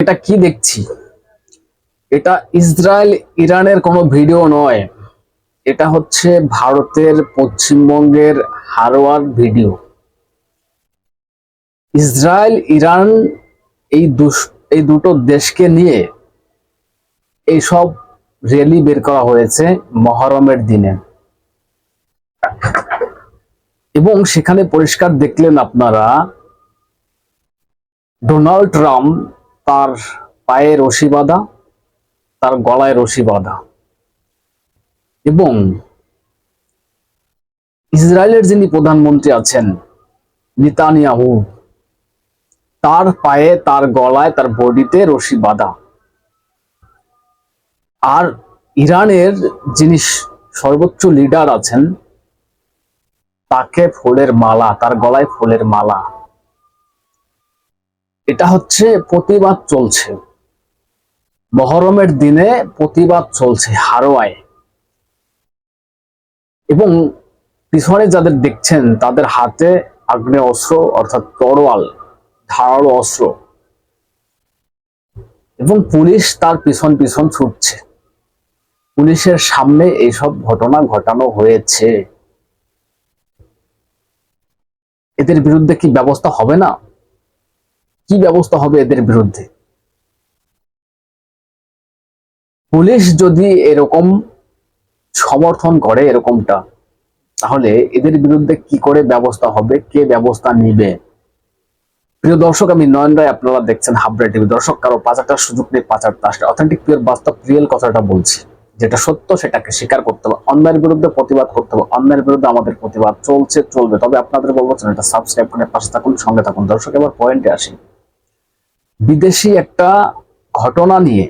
এটা কি দেখছি? এটা ইসরায়েল ইরানের কোনো ভিডিও নয়। এটা হচ্ছে ভারতের পশ্চিমবঙ্গের হারোয়ার ভিডিও। ইসরায়েল, ইরান এই এই দুটো দেশকে নিয়ে এইসব র্যালি বের করা হয়েছে মহরমের দিনে। এবং সেখানে পরিষ্কার দেখলেন আপনারা, ডোনাল্ড ট্রাম্প তার পায়ে রশি বাঁধা, তার গলায় রশি বাঁধা এবং ইসরায়েলের যিনি প্রধানমন্ত্রী আছেন নিতানিয়াহু, তার পায়ে, তার গলায়, তার বডিতে রশি বাঁধা। আর ইরানের যিনি সর্বোচ্চ লিডার আছেন, তাকে ফুলের মালা, তার গলায় ফুলের মালা এটা হচ্ছে প্রতিবাদ চলছে। মহরমের দিনে প্রতিবাদ চলছে হারোয়ায়। এবং পিছনে যাদের দেখছেন, তাদের হাতে আগ্নেয় অস্ত্র অর্থাৎ তরোয়াল, ধারালো অস্ত্র। এবং পুলিশ তার পিছন পিছন ছুটছে। পুলিশের সামনে এইসব ঘটনা ঘটানো হয়েছে। এদের বিরুদ্ধে কি ব্যবস্থা হবে না? কি ব্যবস্থা হবে এদের বিরুদ্ধে? পুলিশ যদি এরকম সমর্থন করে এরকমটা, তাহলে এদের বিরুদ্ধে কি করে ব্যবস্থা হবে? কে ব্যবস্থা নিবে? প্রিয় দর্শক, আমি নয়ন রায়, আপনারা দেখছেন হাবড়া টিভি। দর্শক, কারও পাচারটার সুযোগ নেই, পাচার তাসটা অথেন্টিক পিওর বাস্তব রিয়েল কথাটা বলছি। যেটা সত্য, সেটাকে স্বীকার করতে হবে। অন্যায়ের বিরুদ্ধে প্রতিবাদ করতে হবে। অন্যায়ের বিরুদ্ধে আমাদের প্রতিবাদ চলছে, চলবে। তবে আপনাদের বলব, চ্যানেলটা সাবস্ক্রাইব করে পাশে থাকুন, সঙ্গে থাকুন। দর্শক, এবার পয়েন্টে আসি। বিদেশি একটা ঘটনা নিয়ে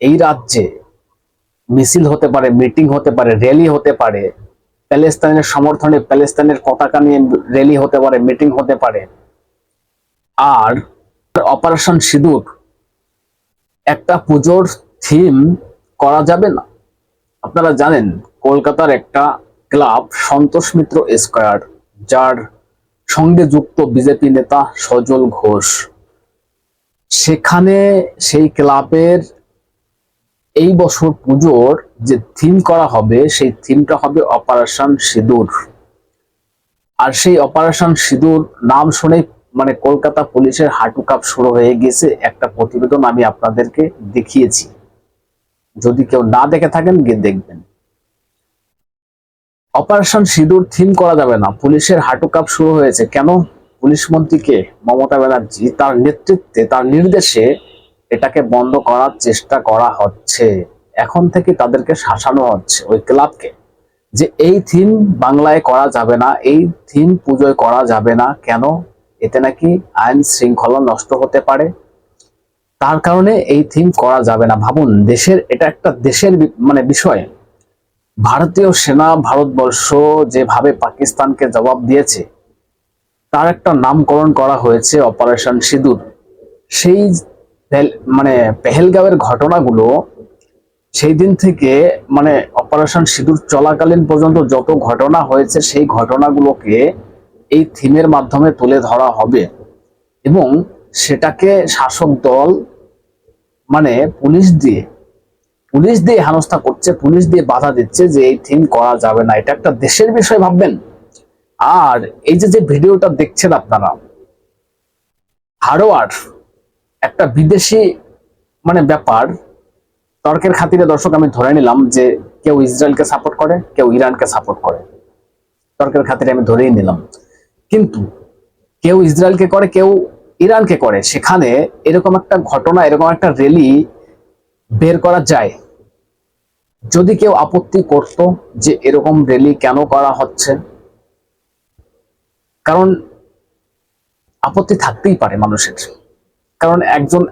এই রাজ্যে মিছিল হতে পারে, মিটিং হতে পারে র্যালি হতে পারে, প্যালেস্তাইনের সমর্থনে প্যালেস্তাইনের পতাকা নিয়ে র্যালি হতে পারে, মিটিং হতে পারে। আর অপারেশন সিঁদুর, একটা পুজোর থিম করা যাবে না। আপনারা জানেন, কলকাতার একটা ক্লাব, সন্তোষ মিত্র স্কোয়ার, যার সঙ্গে যুক্ত বিজেপি নেতা সজল ঘোষ। সেখানে সেই ক্লাবের এই বছর পুজোর যে থিম করা হবে, সেই থিমটা হবে অপারেশন সিঁদুর। আর সেই অপারেশন সিঁদুর নাম শুনে মানে কলকাতা পুলিশের হাঁটু কাপ শুরু হয়ে গেছে। একটা প্রতিবেদন আমি আপনাদেরকে দেখিয়েছি। যদি কেউ না দেখে থাকেন, গিয়ে দেখবেন। অপারেশন সিঁদুর থিম করা যাবে না। পুলিশের হাঁটু কাপ শুরু হয়েছে। কেন? পুলিশ মন্ত্রীকে মমতা ব্যানার্জি তার নেতৃত্বে, তার নির্দেশে এটাকে বন্ধ করার চেষ্টা করা হচ্ছে। এখন থেকে তাদেরকে শাসানো হচ্ছে ওই ক্লাবকে। যে এই থিম বাংলায় করা যাবে না, এই থিম পুজোয় করা যাবে না, কেন? এতে নাকি আইন শৃঙ্খলা নষ্ট হতে পারে। তার কারণে এই থিম করা যাবে না। ভাবুন, দেশের, এটা একটা দেশের মানে বিষয়। ভারতীয় সেনা, ভারতবর্ষ যেভাবে পাকিস্তানকে জবাব দিয়েছে তার একটা নামকরণ করা হয়েছে অপারেশন সিঁদুর। সেই মানে পেহেলগাঁওয়ের ঘটনাগুলো সেই দিন থেকে মানে অপারেশন সিঁদুর চলাকালীন পর্যন্ত যত ঘটনা হয়েছে সেই ঘটনাগুলোকে এই থিমের মাধ্যমে তুলে ধরা হবে এবং সেটাকে শাসক দল মানে পুলিশ দিয়ে পুলিশ দিয়ে হেনস্থা করছে, পুলিশ দিয়ে বাধা দিচ্ছে যে এই থিম করা যাবে না। এটা একটা দেশের বিষয়, ভাববেন? আর এই যে যে ভিডিওটা দেখছেন আপনারা, হারোয়ার একটা বিদেশি মানে ব্যাপার, তর্কের খাতিরে দর্শক আমি ধরে নিলাম যে কেউ ইসরায়েলকে সাপোর্ট করে, কেউ ইরানকে সাপোর্ট করে। তর্কের খাতিরে আমি ধরেই নিলাম। কিন্তু কেউ ইসরায়েলকে করে, কেউ ইরানকে করে, সেখানে এরকম একটা ঘটনা, এরকম একটা র্যালি বের করা যায়। যদি কেউ আপত্তি করত যে এরকম র্যালি কেন করা হচ্ছে কারণ আপত্তি থাকতেই পারে মানুষের। কারণ একজন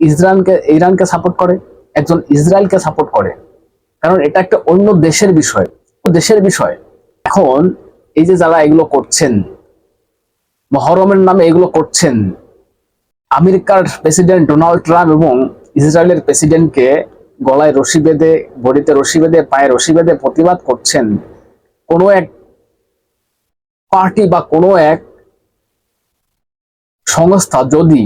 ইসরায়েলকে, ইরানকে সাপোর্ট করে, একজন ইসরায়েলকে সাপোর্ট করে। কারণ এটা একটা অন্য দেশের বিষয় দেশের বিষয়। এখন এই যে যারা এগুলো করছেন, মহরমের নামে এগুলো করছেন, আমেরিকার প্রেসিডেন্ট ডোনাল্ড ট্রাম্প এবং ইসরায়েলের প্রেসিডেন্টকে গলায় রশি বেঁধে, বডিতে রশি বেঁধে, পায়ে রশি বেঁধে প্রতিবাদ করছেন, কোনো এক পার্টি বা কোনো এক সংস্থা যদি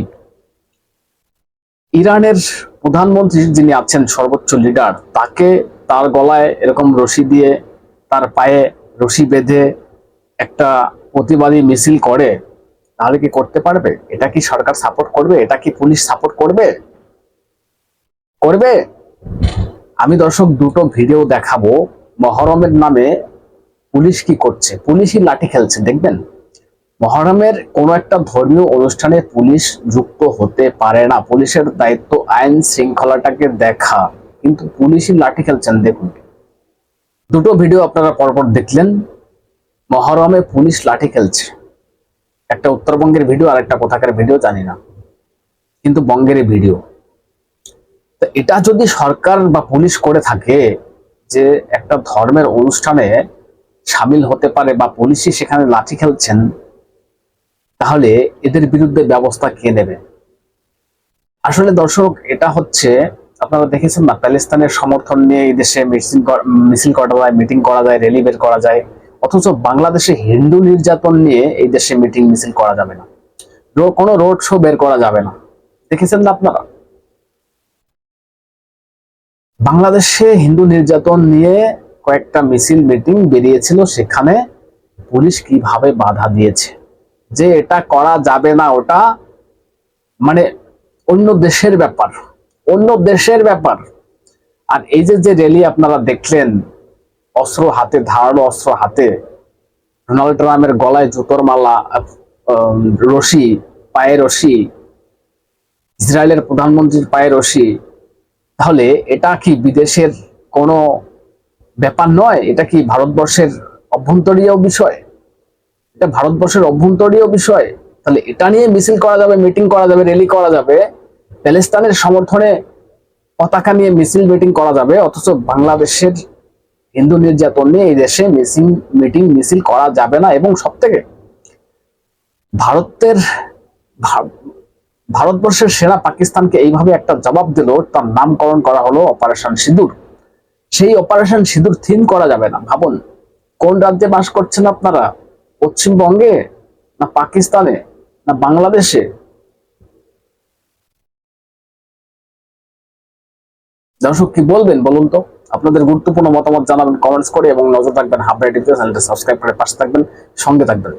ইরানের প্রধানমন্ত্রী যিনি আছেন, সর্বোচ্চ লিডার, তাকে তার গলায় এরকম রশি দিয়ে তার পায়ে রশি বেঁধে একটা প্রতিবাদী মিছিল করে, তাহলে কি করতে পারবে? এটা কি সরকার সাপোর্ট করবে? এটা কি পুলিশ সাপোর্ট করবে? করবে? আমি দর্শক, দুটো ভিডিও দেখাবো। মহরমের নামে পুলিশ কি করছে? পুলিশই লাঠি খেলছে, দেখবেন? মহরমের কোন একটা ধর্মীয় অনুষ্ঠানে পুলিশ যুক্ত হতে পারে না। পুলিশের দায়িত্ব আইন শৃঙ্খলাটাকে দেখা। কিন্তু পুলিশই লাঠি খেলছেন, দেখুন। দুটো ভিডিও আপনারা পরপর দেখলেন। মহরমে পুলিশ লাঠি খেলছে। একটা উত্তরবঙ্গের ভিডিও আর একটা কোথাকার ভিডিও জানি না। কিন্তু বঙ্গের ভিডিও তো এটা যদি সরকার বা পুলিশ করে থাকে যে একটা ধর্মের অনুষ্ঠানে সামিল হতে পারে বা পুলিশই সেখানে লাঠি খেলছেন, তাহলে এদের বিরুদ্ধে ব্যবস্থা কে নেবে? আসলে দর্শক, এটা হচ্ছে, আপনারা দেখেছেন না, প্যালেস্তানের সমর্থন নিয়ে এই দেশে মিছিল মিছিল করা যায়, মিটিং করা যায়, র্যালি বের করা যায়, অথচ বাংলাদেশে হিন্দু নির্যাতন নিয়ে এই দেশে মিটিং, মিছিল করা যাবে না। কোনো রোড শো বের করা যাবে না। দেখেছেন না আপনারা? বাংলাদেশে হিন্দু নির্যাতন নিয়ে কয়েকটা মিছিল, মিটিং বেরিয়েছিল, সেখানে পুলিশ কীভাবে বাধা দিয়েছে? যে এটা করা যাবে না, ওটা মানে অন্য দেশের ব্যাপার, অন্য দেশের ব্যাপার। আর এই যে যে র্যালি আপনারা দেখলেন, অস্ত্র হাতে, ধারালো অস্ত্র হাতে, ডোনাল্ড ট্রাম্পের গলায় জুতোর মালা রশি, পায়ে রশি, ইসরায়েলের প্রধানমন্ত্রীর পায়ে রশি, তাহলে এটা কি বিদেশের কোনো ব্যাপার নয়, এটা কি ভারতবর্ষের অভ্যন্তরীয় বিষয়? এটা ভারতবর্ষের অভ্যন্তরীয় বিষয়, তাহলে এটা নিয়ে মিছিল করা যাবে, মিটিং করা যাবে র্যালি করা যাবে, প্যালেস্তানের সমর্থনে পতাকা নিয়ে মিছিল, মিটিং করা যাবে, অথচ বাংলাদেশের হিন্দু নির্যাতন নিয়ে এই দেশে মিছিল, মিটিং, মিছিল করা যাবে না। এবং সব থেকে ভারতের ভারতবর্ষের সেনা পাকিস্তানকে এইভাবে একটা জবাব দিল, তার নামকরণ করা হলো অপারেশন সিঁদুর। সেই অপারেশন সিঁদুর থিম করা যাবে না। ভাবুন, কোন রাজ্যে বাস করছেন আপনারা? পশ্চিমবঙ্গে? না পাকিস্তানে? না বাংলাদেশে? দর্শক, কি বলবেন বলুন তো? আপনাদের গুরুত্বপূর্ণ মতামত জানাবেন কমেন্টস করে এবং নজর রাখবেন। হাবড়া টিভিতে চ্যানেলটা সাবস্ক্রাইব করে পাশে থাকবেন, সঙ্গে থাকবেন।